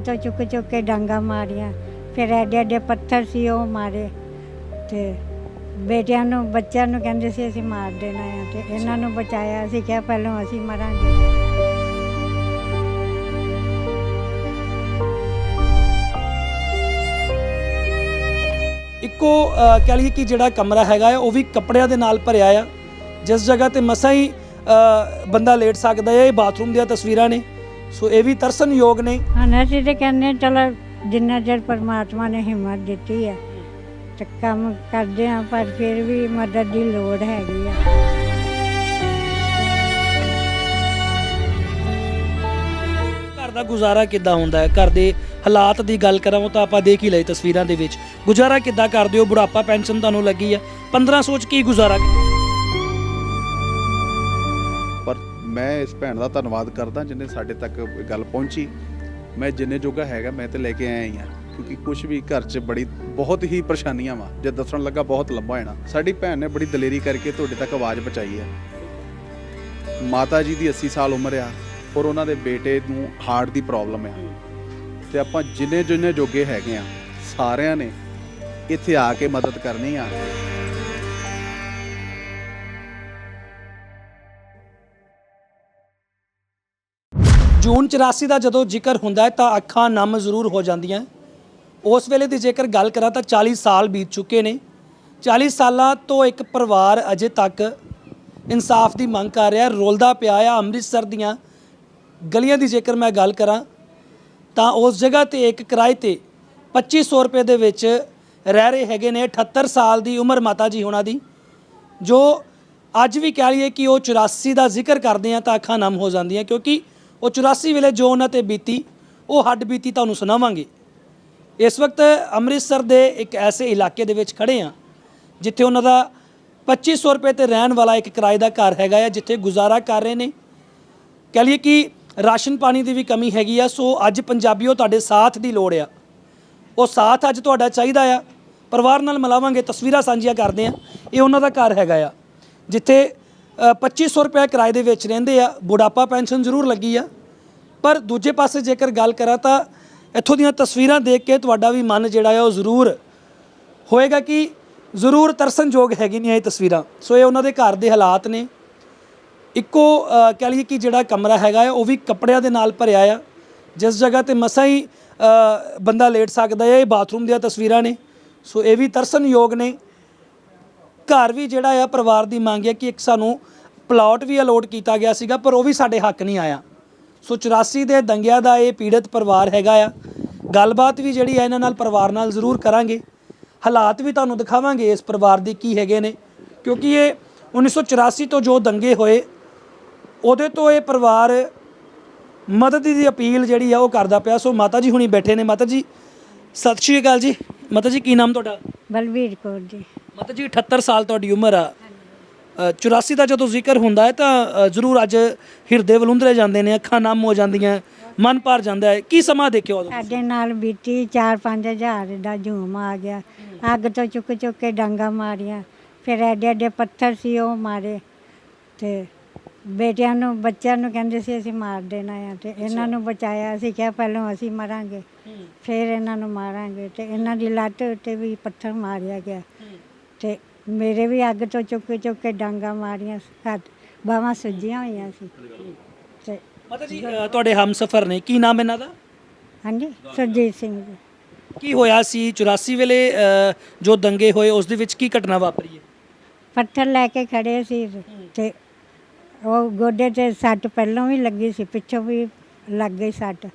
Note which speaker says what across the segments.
Speaker 1: ਤੋਂ ਚੁੱਕ ਚੁੱਕ ਕੇ ਡਾਂਗਾ ਮਾਰੀਆਂ। ਫਿਰ ਐਡੇ ਐਡੇ ਪੱਥਰ ਸੀ ਉਹ ਮਾਰੇ ਤੇ ਬੇਟਿਆਂ ਨੂੰ, ਬੱਚਿਆਂ ਨੂੰ ਕਹਿੰਦੇ ਸੀ ਅਸੀਂ ਮਾਰ ਦੇਣਾ ਆ ਤੇ ਇਹਨਾਂ ਨੂੰ ਬਚਾਇਆ। ਅਸੀਂ ਕਿਹਾ ਪਹਿਲਾਂ ਅਸੀਂ ਮਰਾਂਗੇ।
Speaker 2: ਇੱਕੋ ਕਹਿ ਲਈਏ ਕਿ ਜਿਹੜਾ ਕਮਰਾ ਹੈਗਾ ਹੈ ਉਹ ਵੀ ਕੱਪੜਿਆਂ ਦੇ ਨਾਲ ਭਰਿਆ ਆ। ਜਿਸ ਜਗ੍ਹਾ ਤੇ ਮਸਾਂ ਹੀ ਬੰਦਾ ਲੇਟ ਸਕਦਾ ਹੈ ਇਹ ਬਾਥਰੂਮ ਦੀਆਂ ਤਸਵੀਰਾਂ ਨੇ। ਸੋ ਇਹ ਵੀ ਤਰਸਨਯੋਗ ਨੇ।
Speaker 1: ਹੁਣ ਅਸੀਂ ਤੇ ਕਹਿੰਦੇ ਹਾਂ, ਚਲੋ ਜਿੰਨਾ ਚਿਰ ਪਰਮਾਤਮਾ ਨੇ ਹਿੰਮਤ ਦਿੱਤੀ ਹੈ ਤੇ ਕੰਮ ਕਰਦੇ ਆ ਪਰ ਫਿਰ ਵੀ ਮਦਦ ਦੀ ਲੋੜ ਹੈਗੀ ਆ।
Speaker 2: ਘਰ ਦਾ ਗੁਜ਼ਾਰਾ ਕਿੱਦਾਂ ਹੁੰਦਾ ਹੈ? ਘਰ ਦੇ ਹਾਲਾਤ ਦੀ ਗੱਲ ਕਰਾਂ ਉਹ ਤਾਂ ਆਪਾਂ ਦੇਖ ਹੀ ਲਏ ਤਸਵੀਰਾਂ ਦੇ ਵਿੱਚ। ਗੁਜ਼ਾਰਾ ਕਿੱਦਾਂ ਕਰਦੇ ਹੋ? ਬੁਢਾਪਾ ਪੈਨਸ਼ਨ ਤੁਹਾਨੂੰ ਲੱਗੀ ਹੈ। 1500 ਚ ਕੀ ਗੁਜ਼ਾਰਾ?
Speaker 3: ਮੈਂ ਇਸ ਭੈਣ ਦਾ ਧੰਨਵਾਦ ਕਰਦਾ ਜਿਹਨੇ ਸਾਡੇ ਤੱਕ ਗੱਲ ਪਹੁੰਚੀ। ਮੈਂ ਜਿੰਨੇ ਜੋਗਾ ਹੈਗਾ, ਮੈਂ ਤੇ ਲੈ ਕੇ ਆਇਆ ਹੀ ਆ ਕਿਉਂਕਿ ਕੁਝ ਵੀ ਘਰ 'ਚ ਬੜੀ, ਬਹੁਤ ਹੀ ਪਰੇਸ਼ਾਨੀਆਂ ਵਾ। ਜੇ ਦੱਸਣ ਲੱਗਾ ਬਹੁਤ ਲੰਬਾ ਹੋਣਾ। ਸਾਡੀ ਭੈਣ ਨੇ ਬੜੀ ਦਲੇਰੀ ਕਰਕੇ ਤੁਹਾਡੇ ਤੱਕ ਆਵਾਜ਼ ਪਹੁੰਚਾਈ ਹੈ। ਮਾਤਾ ਜੀ ਦੀ 80 ਸਾਲ ਉਮਰ ਆ ਔਰ ਉਹਨਾਂ ਦੇ ਬੇਟੇ ਨੂੰ ਹਾਰਟ ਦੀ ਪ੍ਰੋਬਲਮ ਆ। ਤੇ ਆਪਾਂ ਜਿੰਨੇ ਜਿੰਨੇ ਜੋਗੇ ਹੈਗੇ ਆ, ਸਾਰਿਆਂ ਨੇ ਇੱਥੇ ਆ ਕੇ ਮਦਦ ਕਰਨੀ ਆ।
Speaker 2: ਜੂਨ 84 ਦਾ ਜਦੋਂ ਜ਼ਿਕਰ ਹੁੰਦਾ ਹੈ ਤਾਂ ਅੱਖਾਂ ਨਮ ਜ਼ਰੂਰ ਹੋ ਜਾਂਦੀਆਂ ਉਸ ਵੇਲੇ ਦੀ ਜੇਕਰ ਗੱਲ ਕਰਾਂ ਤਾਂ 40 ਸਾਲ ਬੀਤ ਚੁੱਕੇ ਨੇ। 40 ਸਾਲਾਂ ਤੋਂ ਇੱਕ ਪਰਿਵਾਰ ਅਜੇ ਤੱਕ ਇਨਸਾਫ ਦੀ ਮੰਗ ਕਰ ਰਿਹਾ ਰੋਲਦਾ ਪਿਆ ਆ ਅੰਮ੍ਰਿਤਸਰ ਦੀਆਂ ਗਲੀਆਂ ਦੀ ਜੇਕਰ ਮੈਂ ਗੱਲ ਕਰਾਂ ਤਾਂ ਉਸ ਜਗ੍ਹਾ ਤੇ ਇੱਕ ਕਿਰਾਏ ਤੇ 2500 ਰੁਪਏ ਦੇ ਵਿੱਚ ਰਹਿ ਰਹੇ ਹੈਗੇ ਨੇ 78 ਸਾਲ ਦੀ ਉਮਰ ਮਾਤਾ ਜੀ ਉਹਨਾਂ ਦੀ, ਜੋ ਅੱਜ ਵੀ ਕਹਿ ਲਈਏ ਕਿ ਉਹ 84 ਦਾ ਜ਼ਿਕਰ ਕਰਦੇ ਆ ਤਾਂ ਅੱਖਾਂ ਨਮ ਹੋ ਜਾਂਦੀਆਂ ਕਿਉਂਕਿ ਉਹ 84 ਵੇਲੇ ਜੋ ਉਹਨਾਂ ਤੇ ਬੀਤੀ, ਉਹ ਹੱਡ ਬੀਤੀ ਤੁਹਾਨੂੰ ਸੁਣਾਵਾਂਗੇ। ਇਸ ਵਕਤ ਅੰਮ੍ਰਿਤਸਰ ਦੇ ਇੱਕ ਐਸੇ ਇਲਾਕੇ ਦੇ ਵਿੱਚ ਖੜੇ ਆ ਜਿੱਥੇ ਉਹਨਾਂ ਦਾ 2500 ਰੁਪਏ ਤੇ ਰਹਿਣ ਵਾਲਾ ਇੱਕ ਕਿਰਾਏ ਦਾ ਘਰ ਹੈਗਾ ਆ, ਜਿੱਥੇ ਗੁਜ਼ਾਰਾ ਕਰ ਰਹੇ ਨੇ। ਕਹਿ ਲਈਏ ਕਿ ਰਾਸ਼ਨ ਪਾਣੀ ਦੀ ਵੀ ਕਮੀ ਹੈਗੀ ਆ, ਸੋ ਅੱਜ ਪੰਜਾਬੀਓ ਤੁਹਾਡੇ ਸਾਥ ਦੀ ਲੋੜ ਆ। ਉਹ ਸਾਥ ਅੱਜ ਤੁਹਾਡਾ ਚਾਹੀਦਾ ਆ। ਪਰਿਵਾਰ ਨਾਲ ਮਿਲਾਵਾਂਗੇ, ਤਸਵੀਰਾਂ ਸਾਂਝੀਆਂ ਕਰਦੇ ਆ ਇਹ ਉਹਨਾਂ ਦਾ ਘਰ ਹੈਗਾ ਆ, ਜਿੱਥੇ 2500 ਰੁਪਏ ਕਿਰਾਏ ਦੇ ਵਿੱਚ ਰਹਿੰਦੇ ਆ। ਬੁਢਾਪਾ ਪੈਨਸ਼ਨ ਜ਼ਰੂਰ ਲੱਗੀ ਆ। ਪਰ ਦੂਜੇ ਪਾਸੇ ਜੇਕਰ ਗੱਲ ਕਰਾਂ ਤਾਂ ਇੱਥੋਂ ਦੀਆਂ ਤਸਵੀਰਾਂ ਦੇਖ ਕੇ ਤੁਹਾਡਾ ਵੀ ਮਨ ਜਿਹੜਾ ਆ ਉਹ ਜ਼ਰੂਰ ਹੋਏਗਾ ਕਿ ਜ਼ਰੂਰ ਤਰਸਨਯੋਗ ਹੈਗੀ ਨੇ ਇਹ ਤਸਵੀਰਾਂ। ਸੋ ਇਹ ਉਹਨਾਂ ਦੇ ਘਰ ਦੇ ਹਾਲਾਤ ਨੇ। ਇੱਕੋ ਅ, ਕਹਿ ਲਈਏ ਕਿ ਜਿਹੜਾ ਕਮਰਾ ਹੈਗਾ ਆ ਉਹ ਵੀ ਕੱਪੜਿਆਂ ਦੇ ਨਾਲ ਭਰਿਆ ਆ। ਜਿਸ ਜਗ੍ਹਾ ਤੇ ਮਸਾਂ ਹੀ ਬੰਦਾ ਲੇਟ ਸਕਦਾ ਹੈ ਇਹ ਬਾਥਰੂਮ ਦੀਆਂ ਤਸਵੀਰਾਂ ਨੇ। ਸੋ ਇਹ ਵੀ ਤਰਸਨਯੋਗ ਨੇ। ਘਰ ਵੀ ਜਿਹੜਾ ਆ ਪਰਿਵਾਰ ਦੀ ਮੰਗ ਹੈ ਕਿ ਇੱਕ ਸਾਨੂੰ ਪਲਾਟ ਵੀ ਅਲੋਟ ਕੀਤਾ ਗਿਆ ਸੀਗਾ, ਪਰ ਉਹ ਵੀ ਸਾਡੇ ਹੱਕ ਨਹੀਂ ਆਇਆ। ਸੋ 84 ਦੇ ਦੰਗਿਆਂ ਦਾ ਇਹ ਪੀੜਤ ਪਰਿਵਾਰ ਹੈਗਾ ਆ। ਗੱਲਬਾਤ ਵੀ ਜਿਹੜੀ ਹੈ ਇਹਨਾਂ ਨਾਲ ਪਰਿਵਾਰ ਨਾਲ ਜ਼ਰੂਰ ਕਰਾਂਗੇ। ਹਾਲਾਤ ਵੀ ਤੁਹਾਨੂੰ ਦਿਖਾਵਾਂਗੇ ਇਸ ਪਰਿਵਾਰ ਦੇ ਕੀ ਹੈਗੇ ਨੇ। ਕਿਉਂਕਿ ਇਹ 1984 ਤੋਂ ਜੋ ਦੰਗੇ ਹੋਏ, ਉਹਦੇ ਤੋਂ ਇਹ ਪਰਿਵਾਰ ਮਦਦ ਦੀ ਅਪੀਲ ਜਿਹੜੀ ਆ ਉਹ ਕਰਦਾ ਪਿਆ। ਸੋ ਮਾਤਾ ਜੀ ਹੁਣੀ ਬੈਠੇ ਨੇ। ਮਾਤਾ ਜੀ, ਸਤਿ ਸ਼੍ਰੀ ਅਕਾਲ ਜੀ। ਮਾਤਾ ਜੀ, ਕੀ ਨਾਮ ਤੁਹਾਡਾ?
Speaker 1: ਬਲਵੀਰ ਕੌਰ ਜੀ।
Speaker 2: ਮਾਤਾ ਜੀ 78 ਸਾਲ ਤੁਹਾਡੀ ਉਮਰ ਆ। ਅ, 84 ਦਾ ਜਦੋਂ ਜ਼ਿਕਰ ਹੁੰਦਾ ਹੈ ਤਾਂ ਅ, ਜ਼ਰੂਰ ਅੱਜ ਹਿਰਦੇ ਵਲੁੰਦਰੇ ਜਾਂਦੇ ਨੇ ਅੱਖਾਂ ਨਮ ਹੋ ਜਾਂਦੀਆਂ ਮਨ ਭਰ ਜਾਂਦਾ ਹੈ। ਕੀ ਸਮਾਂ ਦੇਖਿਓ ਉਦੋਂ?
Speaker 1: ਸਾਡੇ ਨਾਲ ਬੀਤੀ 4-5 ਹਜ਼ਾਰ ਦਾ ਝੂਮ ਆ ਗਿਆ। ਅੱਗ ਤੋਂ ਚੁੱਕ ਚੁੱਕ ਕੇ ਡਾਂਗਾ ਮਾਰੀਆਂ। ਫਿਰ ਐਡੇ ਐਡੇ ਪੱਥਰ ਸੀ ਉਹ ਮਾਰੇ। ਤੇ ਬੇਟਿਆਂ ਨੂੰ ਬੱਚਿਆਂ ਨੂੰ ਕਹਿੰਦੇ ਸੀ ਅਸੀਂ ਮਾਰ ਦੇਣਾ ਆ ਤੇ ਇਹਨਾਂ ਨੂੰ ਬਚਾਇਆ। ਅਸੀਂ ਕਿਹਾ ਪਹਿਲਾਂ ਅਸੀਂ ਮਰਾਂਗੇ। ਫਿਰ ਇਹਨਾਂ ਨੂੰ ਮਾਰਾਂਗੇ। ਤੇ ਇਹਨਾਂ ਦੀ ਲੱਤ ਉੱਤੇ ਵੀ ਪੱਥਰ ਮਾਰਿਆ ਗਿਆ। ਤੇ ਮੇਰੇ ਵੀ ਅੱਗ ਤੋਂ ਚੁੱਕ ਚੁੱਕ ਕੇ ਡਾਂਗਾ ਮਾਰੀਆਂ ਹੱਥ ਬਾਹਾਂ ਸੁੱਜੀਆਂ ਹੋਈਆਂ ਸੀ। ਤੇ
Speaker 2: ਮਾਤਾ ਜੀ ਅ, ਤੁਹਾਡੇ ਹਮਸਫਰ ਨੇ ਕੀ ਨਾਮ ਇਹਨਾਂ ਦਾ?
Speaker 1: ਹਾਂਜੀ ਸੁਰਜੀਤ ਸਿੰਘ ਜੀ।
Speaker 2: ਕੀ ਹੋਇਆ ਸੀ 84 ਵੇਲੇ ਅ, ਜੋ ਦੰਗੇ ਹੋਏ ਉਸ ਦੇ ਵਿੱਚ ਕੀ ਘਟਨਾ ਵਾਪਰੀ ਹੈ?
Speaker 1: ਪੱਥਰ ਲੈ ਕੇ ਖੜੇ ਸੀ ਤੇ ਉਹ ਗੋਡੇ ਤੇ ਸੱਟ ਪਹਿਲਾਂ ਵੀ ਲੱਗੀ ਸੀ ਪਿੱਛੋਂ ਵੀ ਲੱਗ ਗਈ ਸੱਟ।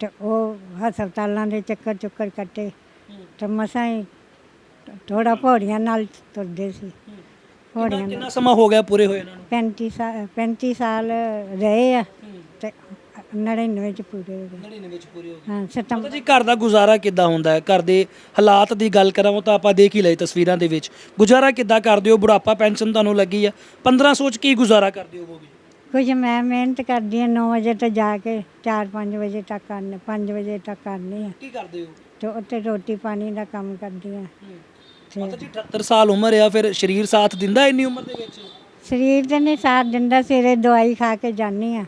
Speaker 1: ਤੇ ਉਹ ਹਸਪਤਾਲਾਂ ਦੇ ਚੱਕਰ ਚੁੱਕਰ ਕੱਟੇ ਤੇ ਮਸਾਂ ਹੀ ਥੋੜਾ ਪੌੜੀਆਂ ਨਾਲ ਤੁਰਦੇ ਸੀ। ਪੌੜੀਆਂ
Speaker 2: ਕਿੰਨਾ ਸਮਾਂ ਹੋ ਗਿਆ ਪੂਰੇ ਹੋਏ ਇਹਨਾਂ ਨੂੰ?
Speaker 1: 35 ਸਾਲ 35 ਸਾਲ ਰਹੇ ਆ ਤੇ 99 ਚ ਪੂਰੇ ਹੋ ਗਏ।
Speaker 2: 99 ਵਿੱਚ ਪੂਰੇ ਹੋ ਗਏ।
Speaker 1: ਹਾਂ ਸਤੰਬਰ
Speaker 2: ਮਾਤਾ ਜੀ ਘਰ ਦਾ ਗੁਜ਼ਾਰਾ ਕਿੱਦਾਂ ਹੁੰਦਾ ਹੈ? ਘਰ ਦੇ ਹਾਲਾਤ ਦੀ ਗੱਲ ਕਰਾਂ ਉਹ ਤਾਂ ਆਪਾਂ ਦੇਖ ਹੀ ਲਏ ਤਸਵੀਰਾਂ ਦੇ ਵਿੱਚ। ਗੁਜ਼ਾਰਾ ਕਿੱਦਾਂ ਕਰਦੇ ਹੋ? ਬੁਢਾਪਾ ਪੈਨਸ਼ਨ ਤੁਹਾਨੂੰ ਲੱਗੀ ਆ। 1500 ਚ ਕੀ ਗੁਜ਼ਾਰਾ ਕਰਦੇ ਹੋਵੋਗੇ
Speaker 1: ਕੁਝ ਮੈਂ ਮਿਹਨਤ ਕਰਦੀ ਹਾਂ 9 ਵਜੇ ਤੋਂ ਜਾ ਕੇ 4-5 ਵਜੇ ਤੱਕ ਕਰਨੇ 5 ਵਜੇ ਤੱਕ ਕਰਨੀ ਆ
Speaker 2: ਕੀ ਕਰਦੇ ਹੋ?
Speaker 1: ਤੇ ਉੱਥੇ ਰੋਟੀ ਪਾਣੀ ਦਾ ਕੰਮ ਕਰਦੀ ਹਾਂ। ਤੇ
Speaker 2: ਮਾਤਾ ਜੀ 78 ਸਾਲ ਉਮਰ ਆ ਫਿਰ ਸਰੀਰ ਸਾਥ ਦਿੰਦਾ ਇੰਨੀ ਉਮਰ ਦੇ ਵਿੱਚ?
Speaker 1: ਸਰੀਰ ਤੇ ਨਹੀਂ ਸਾਥ ਦਿੰਦਾ ਸਵੇਰੇ ਦਵਾਈ ਖਾ ਕੇ ਜਾਨੀ ਆ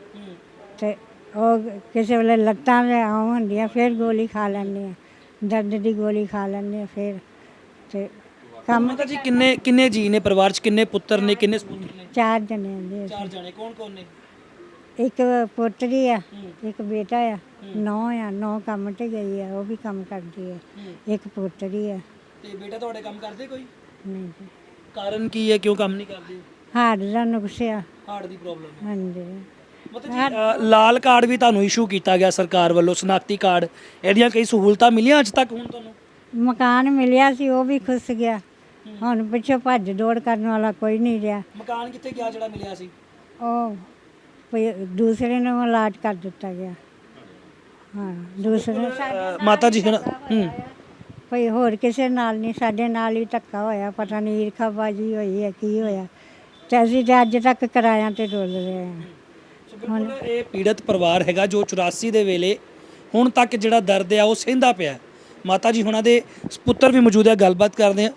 Speaker 1: ਤੇ ਉਹ ਕਿਸੇ ਵੇਲੇ ਲੱਤਾਂ ਦੇ ਆਉਂ ਹੁੰਦੀਆਂ ਫਿਰ ਗੋਲੀ ਖਾ ਲੈਂਦੇ ਆ ਦਰਦ ਦੀ ਗੋਲੀ ਖਾ ਲੈਂਦੇ ਆ ਫਿਰ ਤੇ ਕੰਮ
Speaker 2: ਮਾਤਾ ਜੀ ਕਿੰਨੇ ਕਿੰਨੇ ਜੀ ਨੇ ਪਰਿਵਾਰ 'ਚ? ਕਿੰਨੇ ਪੁੱਤਰ ਨੇ ਕਿੰਨੇ ਸਪੁੱਤਰ ਨੇ?
Speaker 1: ਚਾਰ ਜਣੇ ਆਂਦੇ
Speaker 2: ਚਾਰ ਜਾਣੇ ਕੌਣ ਕੌਣ ਨੇ?
Speaker 1: ਇੱਕ ਪੋਤਰੀ ਆ ਇੱਕ ਬੇਟਾ ਆ ਨੌ ਆ ਨੌ ਕੰਮ ਤੇ ਗਈ ਆ ਉਹ ਵੀ ਕੰਮ ਕਰਦੀ ਆ। ਇੱਕ ਪੋਤਰੀ ਆ।
Speaker 2: ਤੇ ਬੇਟਾ ਤੁਹਾਡੇ ਕੰਮ ਕਰਦੇ ਕੋਈ?
Speaker 1: ਨਹੀਂ ਜੀ।
Speaker 2: ਕਾਰਨ ਕੀ ਹੈ? ਕਿਉਂ ਕੰਮ ਨਹੀਂ ਕਰਦੇ?
Speaker 1: ਹਾਰਟ ਦਾ ਨੁਕਸ ਆ
Speaker 2: ਹਾਰਟ ਦੀ ਪ੍ਰੋਬਲਮ
Speaker 1: ਹਾਂਜੀ।
Speaker 2: ਮਤਲਬ ਜੀ ਅ, ਲਾਲ ਕਾਰਡ ਵੀ ਤੁਹਾਨੂੰ ਇਸ਼ੂ ਕੀਤਾ ਗਿਆ ਸਰਕਾਰ ਵੱਲੋਂ ਸਨਾਖਤੀ ਕਾਰਡ। ਇਹਦੀਆਂ ਕਈ ਸਹੂਲਤਾਂ ਮਿਲੀਆਂ ਅੱਜ ਤੱਕ ਹੁਣ ਤੁਹਾਨੂੰ?
Speaker 1: ਮਕਾਨ ਮਿਲਿਆ ਸੀ ਉਹ ਵੀ ਖੁੱਸ ਗਿਆ। ਹੁਣ ਪਿੱਛੋਂ ਭੱਜ ਦੌੜ ਕਰਨ ਵਾਲਾ ਕੋਈ ਨਹੀਂ ਰਿਹਾ।
Speaker 2: ਮਕਾਨ ਕਿੱਥੇ ਗਿਆ ਜਿਹੜਾ ਮਿਲਿਆ ਸੀ?
Speaker 1: ਉਹ ਕੋਈ ਦੂਸਰੇ ਨੂੰ ਅਲਾਟ ਕਰ ਦਿੱਤਾ ਗਿਆ। ਹਾਂ ਦੂਸਰੇ
Speaker 2: ਅ, ਮਾਤਾ ਜੀ ਹੁਣ ਹੂੰ।
Speaker 1: ਕੋਈ ਹੋਰ ਕਿਸੇ ਨਾਲ ਨਹੀਂ ਸਾਡੇ ਨਾਲ ਹੀ ਧੱਕਾ ਹੋਇਆ ਪਤਾ ਨਹੀਂ ਈਰਖਾਬਾਜੀ ਹੋਈ ਹੈ ਕੀ ਹੋਇਆ। ਤੇ ਅਸੀਂ ਤੇ ਅੱਜ ਤੱਕ ਕਿਰਾਇਆਂ ਤੇ ਡੋਲ ਰਹੇ ਹਾਂ।
Speaker 2: ਸੋ ਬਿਲਕੁਲ ਇਹ ਪੀੜਤ ਪਰਿਵਾਰ ਹੈਗਾ ਜੋ 84 ਦੇ ਵੇਲੇ ਹੁਣ ਤੱਕ ਜਿਹੜਾ ਦਰਦ ਆ ਉਹ ਸਹਿੰਦਾ ਪਿਆ ਹੈ। ਮਾਤਾ ਜੀ ਹੁਣਾਂ ਦੇ ਪੁੱਤਰ ਵੀ ਮੌਜੂਦ ਹੈ ਗੱਲਬਾਤ ਕਰਦੇ ਆ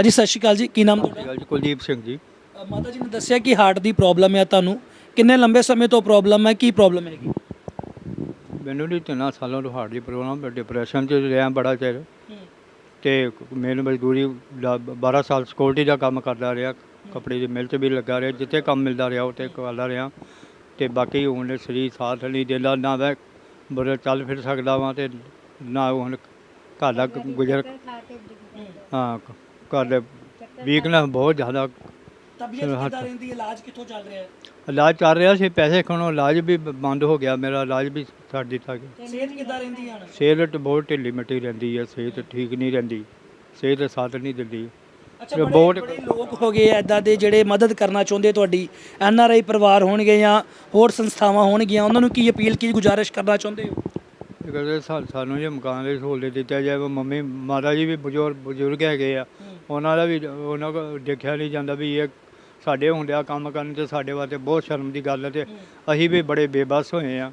Speaker 2: ਅਜੀ ਸਤਿ ਸ਼੍ਰੀ ਅਕਾਲ ਜੀ ਕੀ ਨਾਮ ਤੁਹਾਡਾ?
Speaker 4: ਗੱਲ ਜੀ ਕੁਲਦੀਪ ਸਿੰਘ ਜੀ।
Speaker 2: ਅ, ਮਾਤਾ ਜੀ ਨੇ ਦੱਸਿਆ ਕਿ ਹਾਰਟ ਦੀ ਪ੍ਰੋਬਲਮ ਹੈ ਤੁਹਾਨੂੰ। ਕਿੰਨੇ ਲੰਬੇ ਸਮੇਂ ਤੋਂ ਪ੍ਰੋਬਲਮ ਹੈ ਕੀ ਪ੍ਰੋਬਲਮ ਹੈਗੀ?
Speaker 4: ਮੈਨੂੰ ਨਹੀਂ ਤਿੰਨਾਂ ਸਾਲਾਂ ਤੋਂ ਹਾਰਟ ਦੀ ਪ੍ਰੋਬਲਮ ਡਿਪਰੈਸ਼ਨ 'ਚ ਰਿਹਾ ਬੜਾ ਚਿਰ। ਤੇ ਮੈਨੂੰ ਮਜ਼ਦੂਰੀ ਦਾ 12 ਸਾਲ ਸਿਕਿਉਰਿਟੀ ਦਾ ਕੰਮ ਕਰਦਾ ਰਿਹਾ। ਕੱਪੜੇ ਦੀ ਮਿਲ 'ਚ ਵੀ ਲੱਗਾ ਰਿਹਾ ਜਿੱਥੇ ਕੰਮ ਮਿਲਦਾ ਰਿਹਾ ਉੱਥੇ ਕਰਦਾ ਰਿਹਾ। ਤੇ ਬਾਕੀ ਹੁਣ ਸਰੀਰ ਸਾਥ ਨਹੀਂ ਦਿੰਦਾ ਨਾ ਮੈਂ ਬੜਾ ਚੱਲ ਫਿਰ ਸਕਦਾ ਵਾਂ ਤੇ ਨਾ ਹੁਣ ਘਰ ਦਾ ਗੁਜ਼ਰ ਹਾਂ ਘਰ ਦੇ ਵੀਕਨੈਸ ਬਹੁਤ ਜ਼ਿਆਦਾ
Speaker 2: ਤਬੀਅਤ ਕਿੱਦਾਂ ਰਹਿੰਦੀ ਹੈ? ਇਲਾਜ ਕਿੱਥੋਂ ਚੱਲ ਰਿਹਾ ਹੈ?
Speaker 4: ਇਲਾਜ ਚੱਲ ਰਿਹਾ ਸੀ ਪੈਸੇ ਖਣੋ ਇਲਾਜ ਵੀ ਬ- ਬੰਦ ਹੋ ਗਿਆ ਮੇਰਾ ਇਲਾਜ ਵੀ ਛੱਡ ਦਿੱਤਾ ਗਿਆ।
Speaker 2: ਸਿਹਤ ਕਿੱਦਾਂ ਰਹਿੰਦੀ ਹੈ ਹੁਣ?
Speaker 4: ਸਿਹਤ ਬਹੁਤ ਢਿੱਲੀ ਮਿੱਟੀ ਰਹਿੰਦੀ ਹੈ ਸਿਹਤ ਠੀਕ ਨਹੀਂ ਰਹਿੰਦੀ ਸਿਹਤ ਸਾਥ ਨਹੀਂ ਦਿੰਦੀ।
Speaker 2: ਅੱਛਾ ਬੜੇ
Speaker 4: ਬਹੁਤ-
Speaker 2: ਬੜੇ ਲੋਕ ਹੋ ਗਏ ਐਦਾਂ ਦੇ ਜਿਹੜੇ ਮਦਦ ਕਰਨਾ ਚਾਹੁੰਦੇ ਤੁਹਾਡੀ? ਐਨ ਆਰ ਆਈ ਪਰਿਵਾਰ ਹੋਣਗੇ ਜਾਂ ਹੋਰ ਸੰਸਥਾਵਾਂ ਹੋਣਗੀਆਂ ਉਹਨਾਂ ਨੂੰ ਕੀ ਅਪੀਲ ਕੀ ਗੁਜ਼ਾਰਿਸ਼ ਕਰਨਾ ਚਾਹੁੰਦੇ ਹੋ?
Speaker 4: ਇਹ ਕਹਿੰਦੇ ਸਾ- ਸਾਨੂੰ ਜੇ ਮਕਾਨ ਦੀ ਸਹੂਲਤ ਦਿੱਤਾ ਜਾਏ ਮੰਮੀ ਮਾਤਾ ਜੀ ਵੀ ਬਜ਼ੁਰਗ ਬਜ਼ੁਰਗ ਹੈਗੇ ਆ। ਉਹਨਾਂ ਦਾ ਵੀ ਉਹਨਾਂ ਕੋ ਦੇਖਿਆ ਨਹੀਂ ਜਾਂਦਾ ਵੀ ਇਹ ਸਾਡੇ ਹੁੰਦਿਆ ਕੰਮ ਕਰਨ ਤੇ ਸਾਡੇ ਵਾਸਤੇ ਬਹੁਤ ਸ਼ਰਮ ਦੀ ਗੱਲ ਹੈ ਤੇ ਅਸੀਂ ਵੀ ਬੜੇ ਬੇਬਸ ਹੋਏ ਆ।